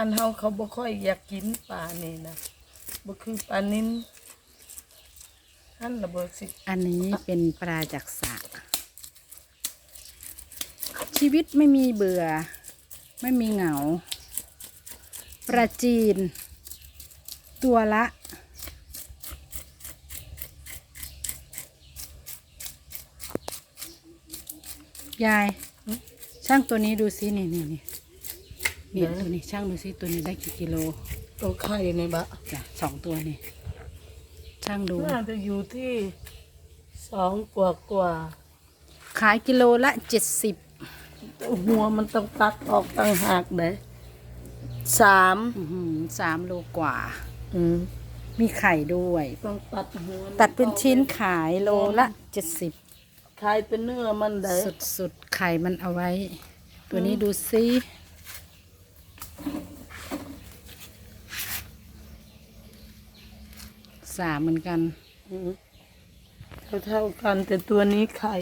อันเฮาเขาบ่ค่อยอยากกินปลานี่นะบ่คือปลานิ้นอันระเบิดสิ อันนี้เป็นปลาจากสระชีวิตไม่มีเบื่อ ไม่มีเหงา ปลาจีน ตัวละ ยาย ช่างตัวนี้ดูซินี่นี่นี่ นี่ตัวนี้ช่างดูซิตัวนี้ได้กี่กิโลตัวไข่นี่บะจ้ะสองตัวนี่ช่างดู น่าจะอยู่ที่สองกว่ากว่าขายกิโลละเจ็ดสิบแต่หัวมันต้องตัดออกต่างหากเด้สามสามโลกว่า อืมมีไข่ด้วย ต้องตัดหัวตัดเป็นชิ้นขายโลละเจ็ดสิบขายเป็นเนื้อมันเด้สุดสุดๆไข่มันเอาไว้ ตัวนี้ดูซิ สามเหมือนกันอืมเท่าๆกันแต่ตัวนี้ไข่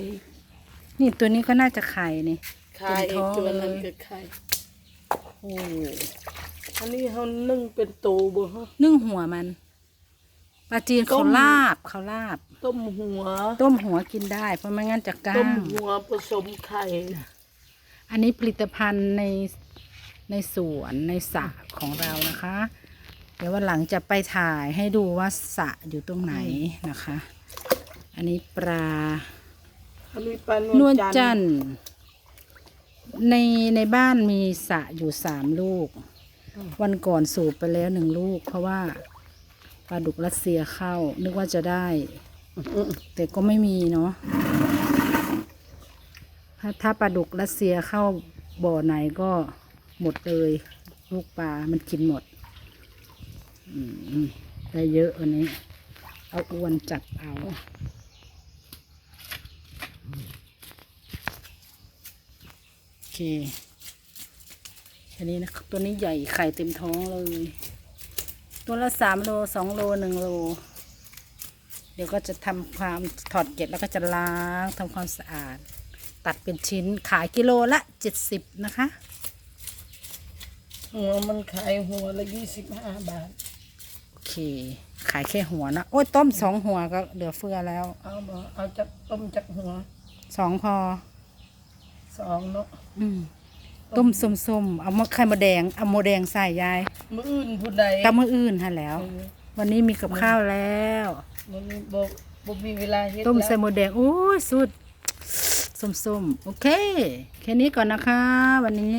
นี่ตัวนี้ก็น่าจะไข่นี่ ไข่เป็นท้องตัวนั้นเลย ก็ไข่โอ้อันนี้เขานึ่งเป็นตูบ่ฮะ นึ่งหัวมันปลาจีนต้เขาม ลาบเขาลาบ ต้มหัว ต้มหัวกินได้ เพราะไม่งั้นจะก้าต้มงหัวผสมไข่อันนี้ผลิตภัณฑ์ในในสวนในสระของเรานะคะ เดี๋ยววันหลังจะไปถ่ายให้ดูว่าสระอยู่ตรงไหนนะคะ อันนี้ปลา อันนี้ปลานววลลจัจันนททร์ร์ในในบ้านมีสระอยู่สามลูกวันก่อนสูบไปแล้วหนึ่งลูก เพราะว่าปลาดุกรัสเซียเข้า นึกว่าจะได้ แต่ก็ไม่มีเนาะถ้าถ้าปลาดุกรัสเซียเข้าบ่อไหนก็หมดเลย ลูกปลา มันกินหมดอืม ได้เยอะวันนี้ เอาอวนจับเอาโอเคอันนี้นะตัวนี้ใหญ่ไข่เต็มท้องเลย ตัวละสามโลสองโลหนึ่งโล เดี๋ยวก็จะทำความถอดเกล็ดแล้วก็จะล้างทำความสะอาด ตัดเป็นชิ้นขายกิโลละเจ็ดสิบนะคะหัวมันขายหัวละยี่สิบห้าบาท เค ขายแค่หัวนะ โอ้ยต้มสองหัวก็เหลือเฟือแล้ว เอาบ่เอาจากต้มจากหัวสองพอ สองเนาะอืมต้มส้มๆ เอามาไข่มดแดง เอาโมแดงใส่ยายมื้ออื่นผู้ใดตามมืออื่นฮะแล้ว เออวันนี้มีกับข้าวแล้ว มันนี้บ่บ่มีเวลาเฮ็ดต้มแล้วใส่หมดแดงโอ้ยสุดส้มๆ โอเค แค่นี้ก่อนนะคะ วันนี้